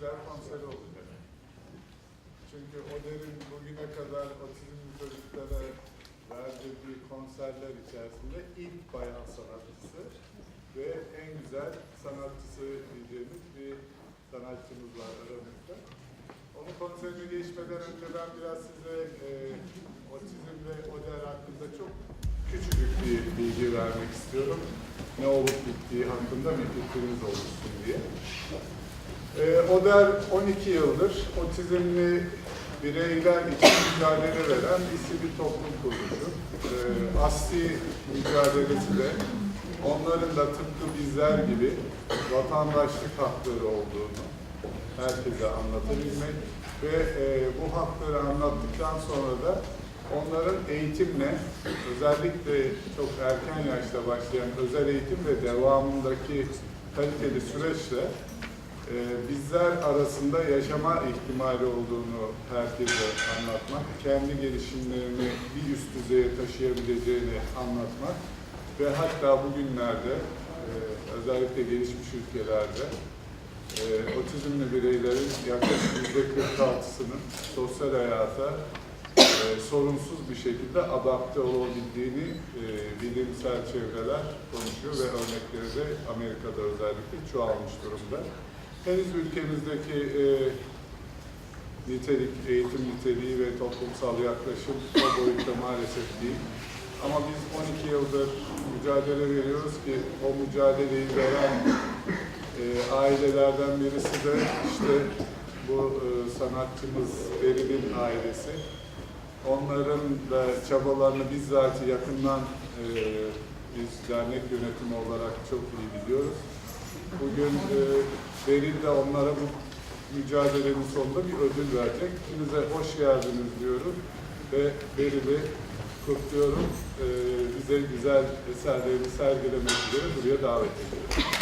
güzel konseri olacak. Çünkü Oder'in bugüne kadar otizmli çocuklara verdiği konserler içerisinde ilk bayan sanatçısı ve en güzel sanatçısı diyeceğimiz bir sanatçımız var aramızda. Onun konserine geçmeden önce ben biraz size e, otizm ve Oder hakkında çok küçücük bir bilgi vermek istiyorum. Ne olup bittiği hakkında bir fikriniz oluşsun diye. E, Oder 12 yıldır otizmli bireyler için mücadele veren bir sivil toplum kuruluşu. E, asli mücadelesi de onların da tıpkı bizler gibi vatandaşlık hakları olduğunu herkese anlatabilmek ve e, bu hakları anlattıktan sonra da onların eğitimle, özellikle çok erken yaşta başlayan özel eğitim ve devamındaki kaliteli süreçle e, bizler arasında yaşama ihtimali olduğunu herkese anlatmak, kendi gelişimlerini bir üst düzeye taşıyabileceğini anlatmak ve hatta bugünlerde e, özellikle gelişmiş ülkelerde e, otizmli bireylerin yaklaşık yüzde 46'sının sosyal hayata e, sorunsuz bir şekilde adapte olabildiğini bilimsel çevreler konuşuyor ve örnekleri de Amerika'da özellikle çoğalmış durumda. Henüz ülkemizdeki e, nitelik, eğitim niteliği ve toplumsal yaklaşım o boyutta maalesef değil. Ama biz 12 yıldır mücadele veriyoruz ki o mücadeleyi veren e, ailelerden birisi de işte bu e, sanatçımız Beril'in ailesi. Onların da çabalarını bizzat yakından e, biz dernek yönetimi olarak çok iyi biliyoruz. Bugün e, Beril de onlara bu mücadelenin sonunda bir ödül verecek. Hepinize hoş geldiniz diyorum ve Beril'i kutluyorum. E, bize güzel eserlerini sergilemek üzere buraya davet ediyorum.